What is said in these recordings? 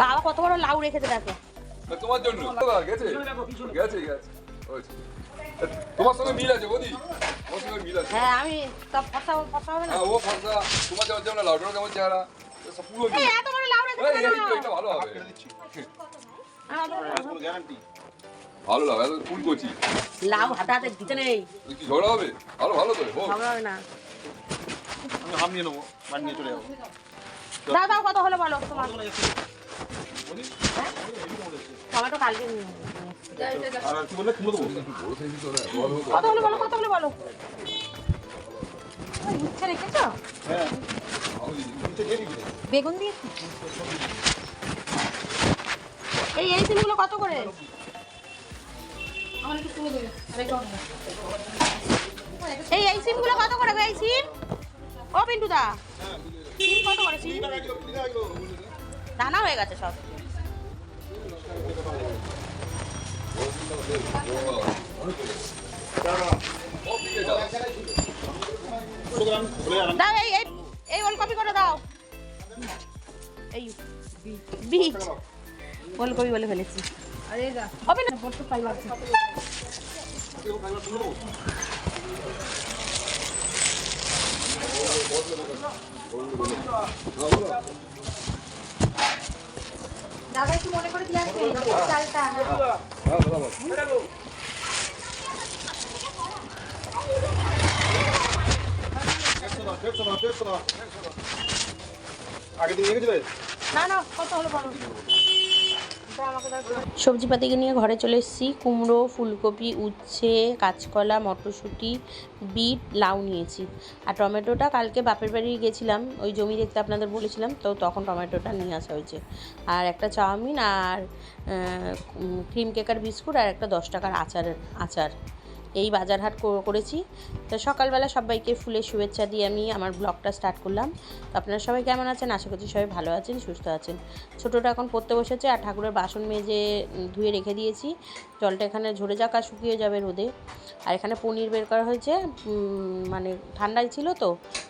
লাউ রেখেছে দেখো। তোমার জন্য। গেছে? গেছে গেছে। তোমার সঙ্গে মিল আছে বৌদি? তোমার সঙ্গে মিল আছে। হ্যাঁ আমি সব ফসা ফসা হবে না? হ্যাঁ ও ফর্সা তোমার যেমন যেমন লাউডার কেমন চেহারা? সব পুরো মিল। এই এত বড় লাউ রেখেছে ভালো হবে। ভালো লাউ এত ফুল কচি লাউ হাতে হাতে দিতে নেই। কি ঝগড়া হবে? ভালো ভালো তো হোক। হবে হবে না। আমি হাম নিয়ে নেব বাড়ি নিয়ে চলে যাব। দাও দাও কত হলো বলো তোমার। টমেটো কালকে। কত হলো বলো কত হলো বলো ওই উচ্ছে রেখেছো? হ্যাঁ। বেগুন দিয়ে এই এই সিমগুলো কত করে? এই এই সিমগুলো কত করে এই সিম? ও পিন্টু দা সিম কত করে সিম? দানা হয়ে গেছে সব। দাও, এই এই ওলকপি করে দাও। এই বিট ওলকপি বলে ফেলেছি। হবে না? বড় পাই লাগছে দাদা একটু মনে করে দিয়ে আসবে চালটা। আগে দিয়ে রেখেছিলে না না কত হলো বলো সবজিপাতিকে নিয়ে ঘরে চলে এসেছি। কুমড়ো, ফুলকপি, উচ্ছে, কাঁচকলা, মটরশুঁটি, বিট, লাউ নিয়েছি। আর টমেটোটা কালকে বাপের বাড়ি গেছিলাম, ওই জমি দেখতে আপনাদের বলেছিলাম, তো তখন টমেটোটা নিয়ে আসা হয়েছে। আর একটা চাউমিন আর ক্রিম কেকার বিস্কুট আর একটা দশ টাকার আচারের, আচার। এই বাজার হাট করেছি। তো সকালবেলা সবাইকে ফুলের শুভেচ্ছা দিয়ে আমি আমার ব্লগটা স্টার্ট করলাম। তো আপনারা সবাই কেমন আছেন? আশা করছি সবাই ভালো আছেন, সুস্থ আছেন। ছোটোটা এখন পড়তে বসেছে আর ঠাকুরের বাসন মেজে ধুয়ে রেখে দিয়েছি। জলটা এখানে ঝরে যাক আর শুকিয়ে যাবে রোদে। আর এখানে পনির বের করা হয়েছে মানে ঠান্ডাই ছিল তো,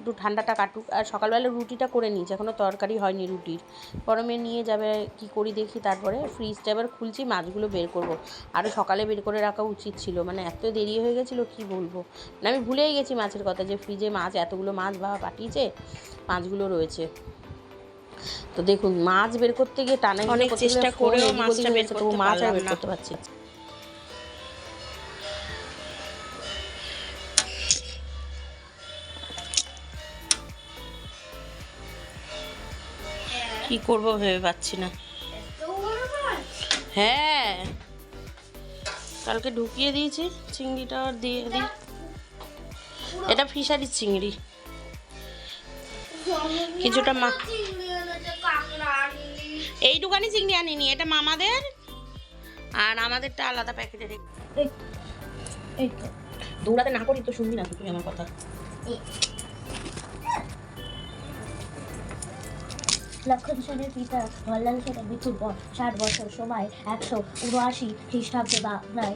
একটু ঠান্ডাটা কাটুক। আর সকালবেলা রুটিটা করে নিয়েছি এখনও তরকারি হয়নি রুটির। গরমে নিয়ে যাবে, কি করি দেখি তারপরে। ফ্রিজটা এবার খুলছি, মাছগুলো বের করব। আরও সকালে বের করে রাখা উচিত ছিল মানে এত দেরি হয়ে গেছিল কি বলব? মানে আমি ভুলেই গেছি মাছের কথা যে ফ্রিজে মাছ এতগুলো মাছ বাবা পাঠিয়েছে মাছগুলো রয়েছে। তো দেখুন মাছ বের করতে গিয়ে টানা অনেক চেষ্টা করেও মাছটা বের করতে মাছ আর বের করতে পারছি কি করব ভেবে পাচ্ছি না। হ্যাঁ। কালকে ঢুকিয়ে দিয়েছি চিংড়িটা আর দিয়ে দিই। এটা ফিশারির চিংড়ি। কিছুটা মা এই দোকানে চিংড়ি আনিনি এটা মামাদের আর আমাদেরটা আলাদা প্যাকেটে দৌড়াতে না করি তো শুনবি না তুই আমার কথা। লক্ষণ সেনের পিতা মল্লাল সেনের মৃত্যুর পর ষাট বছর সময় একশো উনআশি খ্রিস্টাব্দে বাংলায়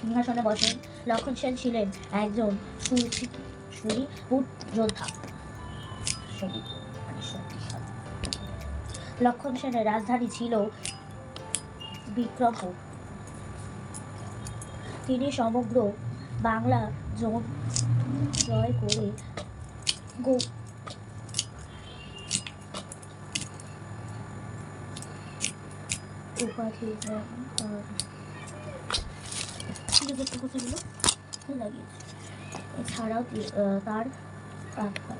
সিংহাসনে বসেন লক্ষণ সেন ছিলেন একজন যোদ্ধা। লক্ষণ সেনের রাজধানী ছিল বিক্রমপুর তিনি সমগ্র বাংলা জোন জয় করে গো উপাধি নেন আর নিজের কথাগুলো লাগিয়েছে এছাড়াও তার কাকা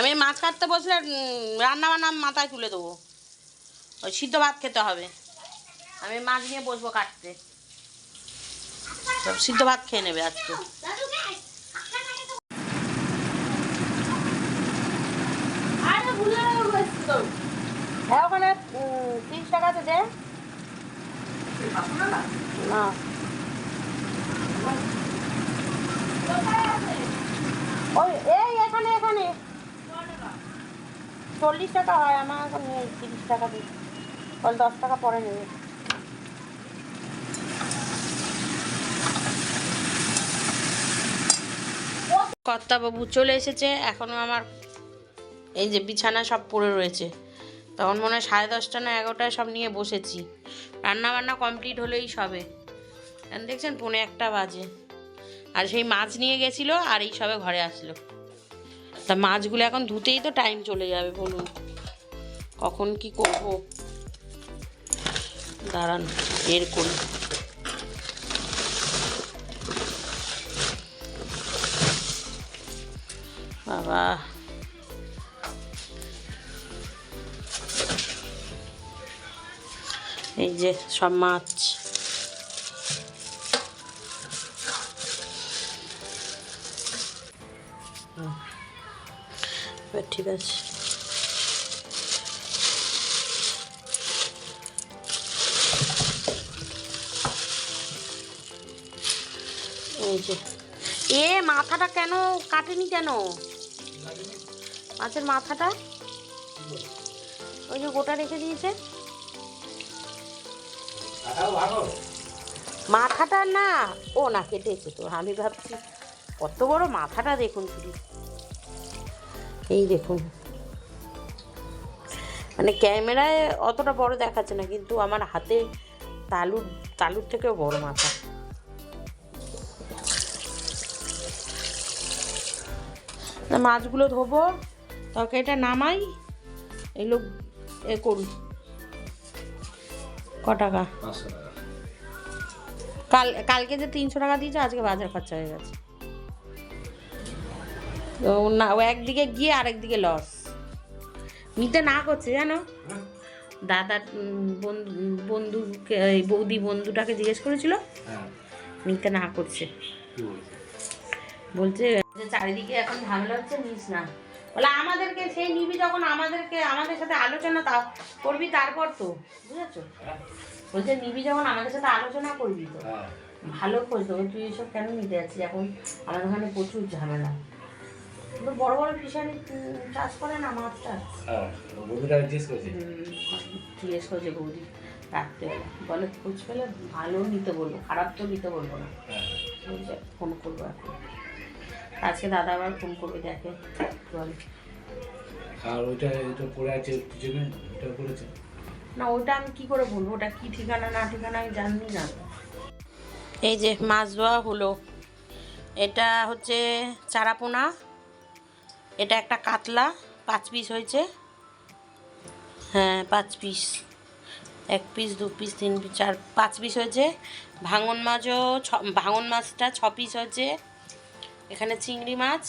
আমি মাছ কাটতে বসলে রান্না বান্না মাথায় তুলে দেবো। ওই সিদ্ধ ভাত খেতে হবে। আমি মাছ নিয়ে বসবো কাটতে। সিদ্ধ ভাত খেয়ে নেবে আজকে। হ্যাঁ ওখানে তিরিশ টাকা আছে যে না। ওই, এই, এখানে এখানে। চল্লিশ টাকা হয়, আমার এখন নেই তিরিশ টাকা দিই বল দশ টাকা পরে নেবে। কর্তাবাবু চলে এসেছে এখনও আমার এই যে বিছানা সব পড়ে রয়েছে। তখন মনে হয় সাড়ে দশটা না এগারোটায় সব নিয়ে বসেছি। রান্না বান্না কমপ্লিট হলেই সবে। দেখছেন, পৌনে একটা বাজে। আর সেই মাছ নিয়ে গেছিল আর এই সবে ঘরে আসলো। তা মাছগুলো এখন ধুতেই তো টাইম চলে যাবে বলুন। কখন কি করব? দাঁড়ান, বের করি। বাবা। এই যে সব মাছ। এবার ঠিক আছে এই যে। এ, মাথাটা কেন কাটেনি কেন? মাছের মাথাটা? ওই যে গোটা রেখে দিয়েছে। মাথাটা না, ও না, কেটেছে তো। আমি ভাবছি, কত বড় মাথাটা দেখুন শুধু এই দেখুন। মানে ক্যামেরায় অতটা বড় দেখাচ্ছে না কিন্তু আমার হাতে তালুর তালুর থেকেও বড় মাথা। মাছগুলো ধোবো তাকে এটা নামাই এগুলো এ করুন। ক টাকা। কাল কালকে যে তিনশো টাকা দিয়েছে আজকে বাজার খরচা হয়ে গেছে। তো না ও একদিকে গিয়ে আরেকদিকে লস নিতে না করছে জানো? দাদার বন্ধু বন্ধুকে বৌদি বন্ধুটাকে জিজ্ঞেস করেছিল। নিতে না করছে। বলছে? চারিদিকে এখন ঝামেলা হচ্ছে নিস না। বলে আমাদেরকে সেই নিবি যখন আমাদেরকে আমাদের সাথে আলোচনা তা করবি তারপর তো বুঝেছ? বলছে নিবি যখন আমাদের সাথে আলোচনা করবি তো। ভালো খোঁজ দেবো তুই এসব কেন নিতে যাচ্ছিস? এখন আমাদের ওখানে প্রচুর ঝামেলা। বড় বড় ফিশারি চাষ করে না মাছ টাছ জিজ্ঞেস করছে। বৌদি রাত্রেবেলা বলে। খোঁজ পেলে ভালো নিতে বলব খারাপ তো নিতে বলব না। ফোন করব এখন। আজকে দাদা আবার ফোন করবে দেখে। বলে আর ওইটা এটা পড়ে আছে পিছনে ওটা করেছে? না ওটা আমি কি করে বলব? ওটা কি ঠিকানা না ঠিকানা আমি জানি না। এই যে মাছ ধোয়া হলো। এটা হচ্ছে চারাপোনা। এটা একটা কাতলা, পাঁচ পিস হয়েছে। হ্যাঁ পাঁচ পিস এক পিস দু পিস তিন পিস চার, পাঁচ পিস হয়েছে। ভাঙন মাছও ছ, ভাঙন মাছটা ছ পিস হয়েছে। এখানে চিংড়ি মাছ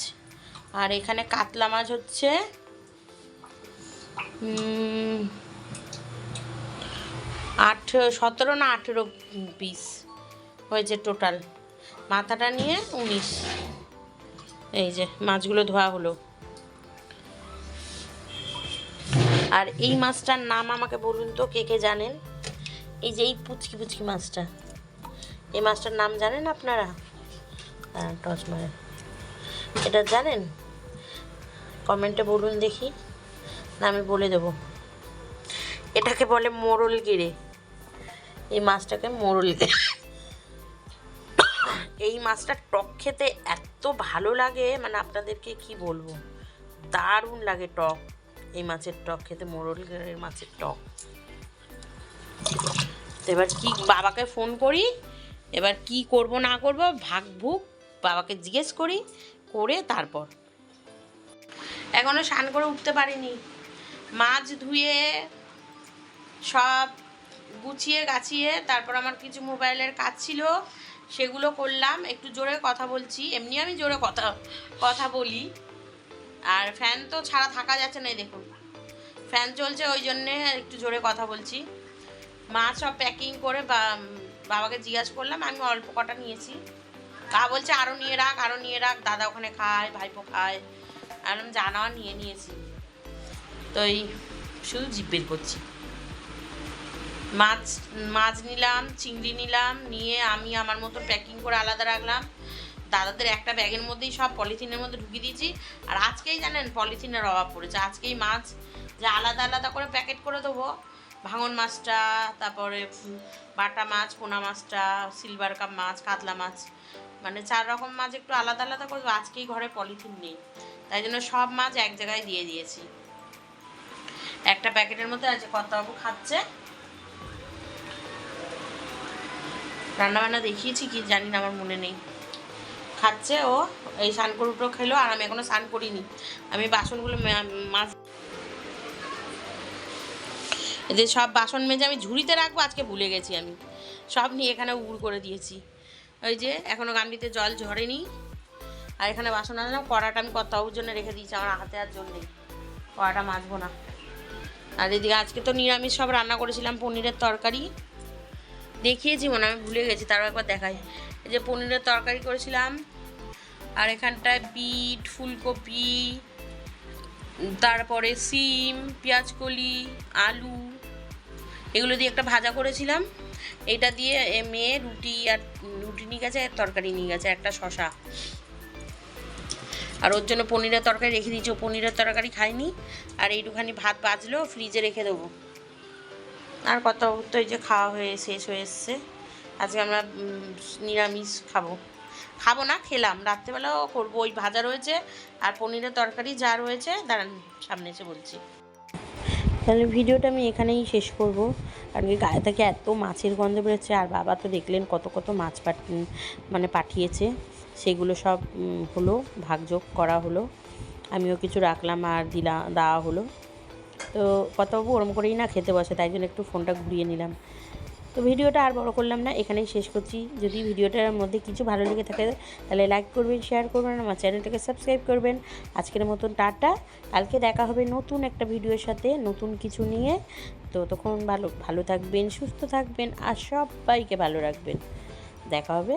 আর এখানে কাতলা মাছ হচ্ছে। আট সতেরো না আঠেরো পিস হয়েছে টোটাল মাথাটা নিয়ে উনিশ। এই যে, মাছগুলো ধোয়া হলো। আর এই মাছটার নাম আমাকে বলুন তো, কে কে জানেন? এই যে এই পুচকি পুচকি মাছটা। এই মাছটার নাম জানেন আপনারা? টস মারে। এটা জানেন? কমেন্টে বলুন দেখি। না, আমি বলে দেবো। এটাকে বলে মোরল গিরে। এই মাছটাকে মোরল গিরে। এই মাছটা টক খেতে এত ভালো লাগে মানে আপনাদেরকে কি বলব? দারুণ লাগে টক। এই মাছের টক, খেতে মোরল গিরের মাছের টক। এবার কি বাবাকে ফোন করি, এবার কি করব না করব ভাগ ভুক বাবাকে জিজ্ঞেস করি, করে তারপর। এখনও স্নান করে উঠতে পারিনি। মাছ ধুয়ে সব গুছিয়ে গাছিয়ে তারপর আমার কিছু মোবাইলের কাজ ছিল, সেগুলো করলাম। একটু জোরে কথা বলছি, এমনি আমি জোরে কথা কথা বলি। আর ফ্যান তো ছাড়া থাকা যাচ্ছে না দেখুন। ফ্যান চলছে, ওই জন্যে একটু জোরে কথা বলছি। মাছ সব প্যাকিং করে বাবাকে জিজ্ঞাসা করলাম, আমি অল্প কটা নিয়েছি। তা বলছে আরও নিয়ে রাখ আরও নিয়ে রাখ, দাদা ওখানে খায়, ভাইপো খায়। আর আমি জানাও নিয়ে নিয়েছি। তো এই, শুধু জিপ বের করছি। মাছ মাছ নিলাম, চিংড়ি নিলাম, নিয়ে আমি আমার মতো প্যাকিং করে আলাদা রাখলাম। দাদাদের একটা ব্যাগের মধ্যেই সব পলিথিনের মধ্যে ঢুকিয়ে দিয়েছি। আর আজকেই জানেন, পলিথিনের অভাব পড়েছে। আজকেই মাছ যে আলাদা আলাদা করে প্যাকেট করে দেবো। ভাঙন মাছটা, তারপরে বাটা মাছ, পোনা মাছটা, সিলভার কাপ মাছ, কাতলা মাছ মানে চার রকম মাছ একটু আলাদা আলাদা করে আজকেই ঘরে পলিথিন নেই। তাই জন্য সব মাছ এক জায়গায় দিয়ে দিয়েছি। একটা প্যাকেটের মধ্যে আছে কর্তাবাবু খাচ্ছে। রান্নাবান্না দেখিয়েছি কি জানি না, আমার মনে নেই। খাচ্ছে, ও এই উঠেও খেলো, আর আমি এখনও স্নান করিনি। আমি বাসনগুলো মাছ যে সব বাসন মেজে আমি ঝুড়িতে রাখব, আজকে ভুলে গেছি আমি। সব নিয়ে এখানে উড় করে দিয়েছি। ওই যে এখনও গামলিতে জল ঝরেনি, আর এখানে বাসন আনলাম কড়াটা আমি কর্তাবুর জন্য রেখে দিয়েছি, আমার হাতে আর জল নেই। কড়াটা মাজবো না। আর এদিকে আজকে তো নিরামিষ সব রান্না করেছিলাম, পনিরের তরকারি। দেখিয়েছি মনে আমি ভুলে গেছি তারও একবার দেখাই। যে পনিরের তরকারি করেছিলাম আর এখানটায় বিট, ফুলকপি, তারপরে সিম, পেঁয়াজকলি, আলু, এগুলো দিয়ে একটা ভাজা করেছিলাম। এটা দিয়ে মেয়ে রুটি আর রুটি নিয়ে গেছে, আর তরকারি নিয়ে গেছে, একটা শশা আর ওর জন্য পনিরের তরকারি রেখে দিয়েছি পনিরের তরকারি খাইনি আর এইটুখানি ভাত বাজলো, ফ্রিজে রেখে দেবো। আর কত এই যে খাওয়া হয়ে, শেষ হয়ে এসছে। আজকে আমরা নিরামিষ খাব। খাব না, খেলাম। রাত্রেবেলাও করব, ওই ভাজা রয়েছে আর পনিরের তরকারি যা রয়েছে, দাঁড়ান, সামনে এসে বলছি। তাহলে ভিডিওটা আমি এখানেই শেষ করব। কারণ কি গায়ে থেকে এত মাছের গন্ধ বেরোচ্ছে, আর বাবা তো দেখলেন কত কত মাছ পাঠ মানে পাঠিয়েছে। সেগুলো সব হলো, ভাগযোগ করা হলো। আমিও কিছু রাখলাম আর দিলা, দেওয়া হলো। তো কতবাবু ওরম করেই না খেতে বসে, তাই জন্য একটু ফোনটা ঘুরিয়ে নিলাম। তো ভিডিওটা আর বড় করলাম না, এখানেই শেষ করছি। যদি ভিডিওটার মধ্যে কিছু ভালো লেগে থাকে, তাহলে লাইক করবেন শেয়ার করবেন, আমার চ্যানেলটাকে সাবস্ক্রাইব করবেন। আজকের মতন টাটা, কালকে দেখা হবে নতুন একটা ভিডিওর সাথে, নতুন কিছু নিয়ে। তো তখন ভালো ভালো থাকবেন, সুস্থ থাকবেন, আর সবাইকে ভালো রাখবেন। দেখা হবে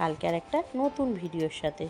কালকে আর একটা নতুন ভিডিওর সাথে।